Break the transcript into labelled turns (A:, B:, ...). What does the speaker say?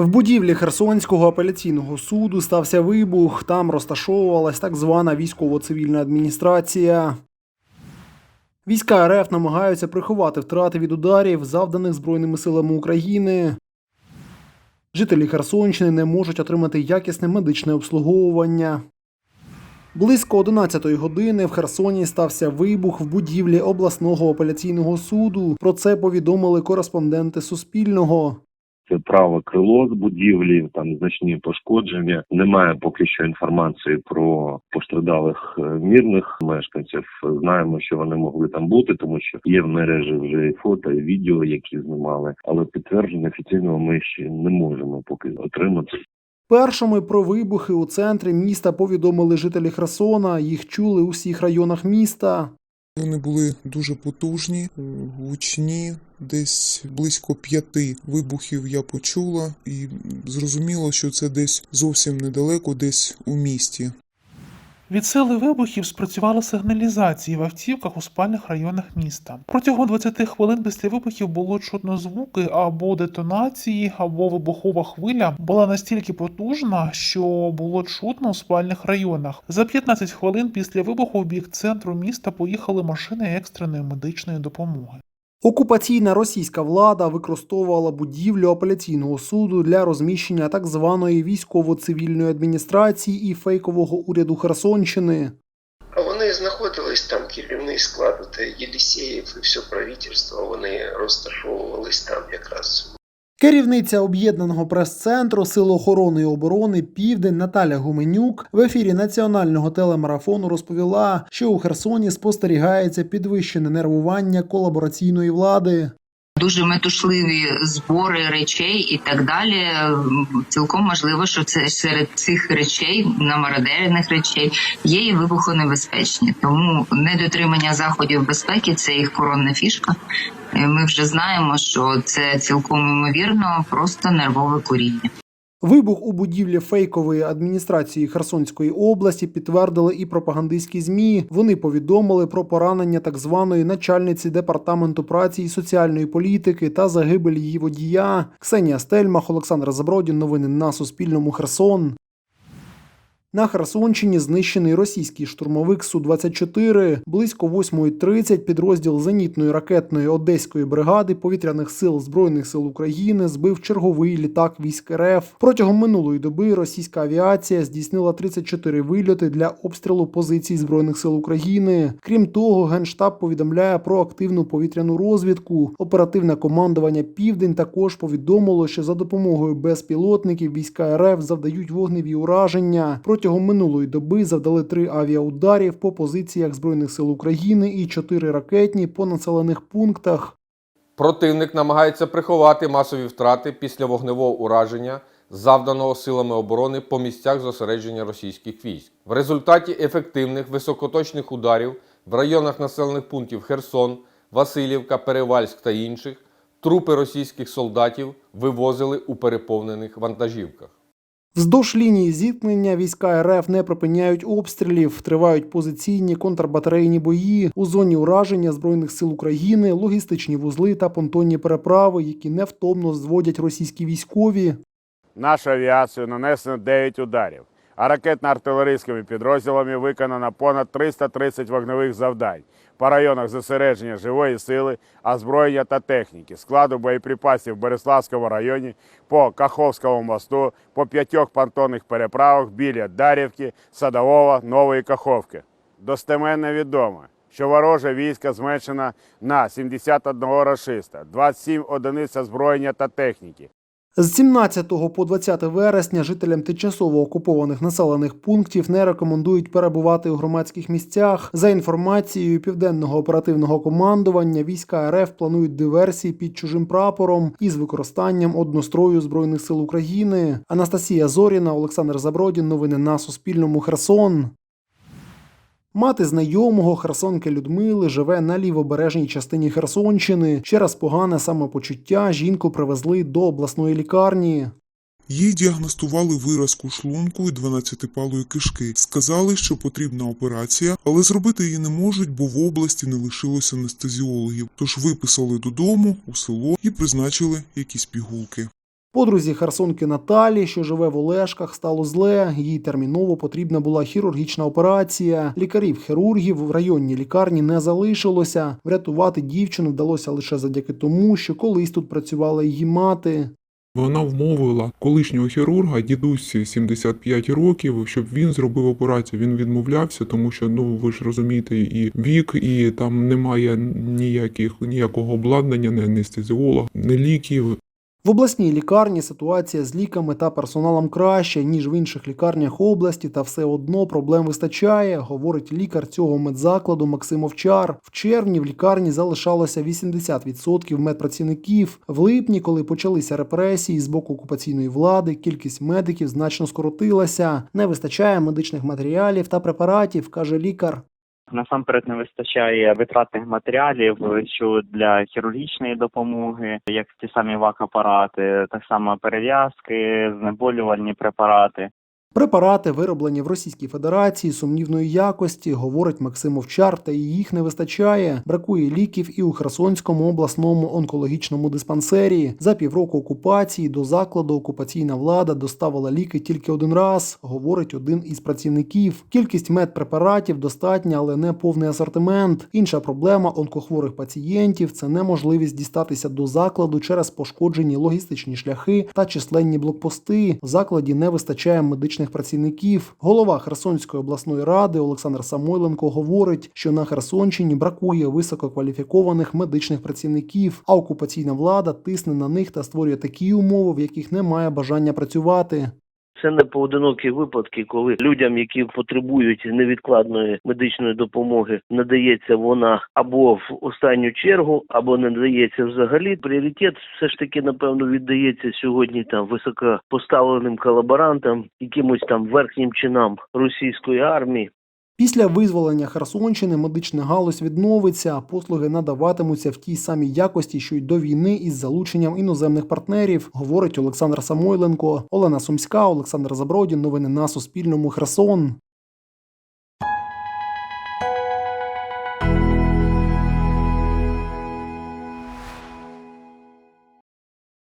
A: В будівлі Херсонського апеляційного суду стався вибух. Там розташовувалась так звана військово-цивільна адміністрація. Війська РФ намагаються приховати втрати від ударів, завданих Збройними силами України. Жителі Херсонщини не можуть отримати якісне медичне обслуговування. Близько 11-ї години в Херсоні стався вибух в будівлі обласного апеляційного суду. Про це повідомили кореспонденти Суспільного.
B: Це праве крило з будівлі, там значні пошкодження. Немає поки що інформації про постраждалих е, мирних мешканців. Знаємо, що вони могли там бути, тому що є в мережі вже і фото, і відео, які знімали. Але підтвердження офіційного ми ще не можемо поки отримати.
A: Першими про вибухи у центрі міста повідомили жителі Херсона. Їх чули у всіх районах міста.
C: Вони були дуже потужні, гучні. Десь близько п'яти вибухів я почула, і зрозуміло, що це десь зовсім недалеко, десь у місті.
D: Від сили вибухів спрацювали сигналізації в автівках у спальних районах міста. Протягом 20 хвилин після вибухів було чутно звуки або детонації, або вибухова хвиля була настільки потужна, що було чутно у спальних районах. За 15 хвилин після вибуху в бік центру міста поїхали машини екстреної медичної допомоги.
A: Окупаційна російська влада використовувала будівлю апеляційного суду для розміщення так званої військово-цивільної адміністрації і фейкового уряду Херсонщини.
E: Вони знаходились там, керівний склад, Єлісєєв і все правительство, вони розташовувались там якраз.
A: Керівниця об'єднаного прес-центру Сил охорони і оборони Південь Наталя Гуменюк в ефірі національного телемарафону розповіла, що у Херсоні спостерігається підвищене нервування колабораційної влади.
F: Дуже метушливі збори речей і так далі. Цілком можливо, що це серед цих речей, намародерених речей, є і вибухонебезпечні. Тому недотримання заходів безпеки це їх коронна фішка. Е, Ми вже знаємо, що це цілком ймовірно просто нервове куріння.
A: Вибух у будівлі фейкової адміністрації Херсонської області підтвердили і пропагандистські змі. Вони повідомили про поранення так званої начальниці департаменту праці і соціальної політики та загибель її водія. Ксенія Стельмах, Олександр Забродін. Новини на Суспільному. Херсон. На Херсонщині знищений російський штурмовик Су-24. Близько 8.30 підрозділ зенітної ракетної одеської бригади повітряних сил Збройних сил України збив черговий літак військ РФ. Протягом минулої доби російська авіація здійснила 34 вильоти для обстрілу позицій Збройних сил України. Крім того, Генштаб повідомляє про активну повітряну розвідку. Оперативне командування Південь також повідомило, що за допомогою безпілотників війська РФ завдають вогневі ураження. Протягом минулої доби завдали три авіаударів по позиціях Збройних сил України і чотири ракетні по населених пунктах.
G: Противник намагається приховати масові втрати після вогневого ураження, завданого силами оборони по місцях зосередження російських військ. В результаті ефективних високоточних ударів в районах населених пунктів Херсон, Васильівка, Перевальськ та інших трупи російських солдатів вивозили у переповнених вантажівках.
A: Вздовж лінії зіткнення війська РФ не припиняють обстрілів, тривають позиційні контрбатарейні бої у зоні ураження збройних сил України, логістичні вузли та понтонні переправи, які невтомно зводять російські військові.
H: Нашу авіацію нанесено 9 ударів, а ракетно-артилерійськими підрозділами виконано понад 330 вогневих завдань по районах зосередження живої сили, озброєння та техніки, складу боєприпасів в Береславському районі, по Каховському мосту, по п'ятьох понтонних переправах біля Дарівки, Садового, Нової Каховки. Достеменно відомо, що вороже військо зменшено на 71 рашиста, 27 одиниць озброєння та техніки,
A: З 17 по 20 вересня жителям тимчасово окупованих населених пунктів не рекомендують перебувати у громадських місцях. За інформацією південного оперативного командування, війська РФ планують диверсії під чужим прапором із використанням однострою збройних сил України. Анастасія Зоріна, Олександр Забродін. Новини на Суспільному. Херсон. Мати знайомого Херсонки Людмили живе на лівобережній частині Херсонщини. Через погане самопочуття жінку привезли до обласної лікарні.
C: Їй діагностували виразку шлунку і 12-палої кишки. Сказали, що потрібна операція, але зробити її не можуть, бо в області не лишилося анестезіологів. Тож виписали додому у село і призначили якісь пігулки.
A: Подрузі Херсонки Наталі, що живе в Олешках, стало зле. Їй терміново потрібна була хірургічна операція. Лікарів-хірургів в районній лікарні не залишилося. Врятувати дівчину вдалося лише завдяки тому, що колись тут працювала її мати.
C: Вона вмовила колишнього хірурга, дідусі 75 років, щоб він зробив операцію. Він відмовлявся, тому що ну ви ж розумієте, і вік, і там немає ніяких ніякого обладнання, не анестезіолог, не ліків.
A: В обласній лікарні ситуація з ліками та персоналом краще, ніж в інших лікарнях області, та все одно проблем вистачає, говорить лікар цього медзакладу Максим Овчар. В червні в лікарні залишалося 80% медпрацівників. В липні, коли почалися репресії з боку окупаційної влади, кількість медиків значно скоротилася. Не вистачає медичних матеріалів та препаратів, каже лікар.
I: Насамперед не вистачає витратних матеріалів, що для хірургічної допомоги, як ті самі вак-апарати, так само перев'язки, знеболювальні препарати.
A: Препарати, вироблені в Російській Федерації сумнівної якості, говорить Максим Овчар, та їх не вистачає. Бракує ліків і у Херсонському обласному онкологічному диспансері. За півроку окупації до закладу окупаційна влада доставила ліки тільки один раз, говорить один із працівників. Кількість медпрепаратів достатня, але не повний асортимент. Інша проблема онкохворих пацієнтів це неможливість дістатися до закладу через пошкоджені логістичні шляхи та численні блокпости. В закладі не вистачає медичних працівників. Голова Херсонської обласної ради Олександр Самойленко говорить, що на Херсонщині бракує висококваліфікованих медичних працівників, а окупаційна влада тисне на них та створює такі умови, в яких немає бажання працювати.
J: Це не поодинокі випадки, коли людям, які потребують невідкладної медичної допомоги, надається вона або в останню чергу, або не надається взагалі. Пріоритет все ж таки напевно віддається сьогодні там високопоставленим колаборантам, якимось там верхнім чинам російської армії.
A: Після визволення Херсонщини медична галузь відновиться, послуги надаватимуться в тій самій якості, що й до війни із залученням іноземних партнерів, говорить Олександр Самойленко. Олена Сумська, Олександр Забродін. Новини на Суспільному. Херсон.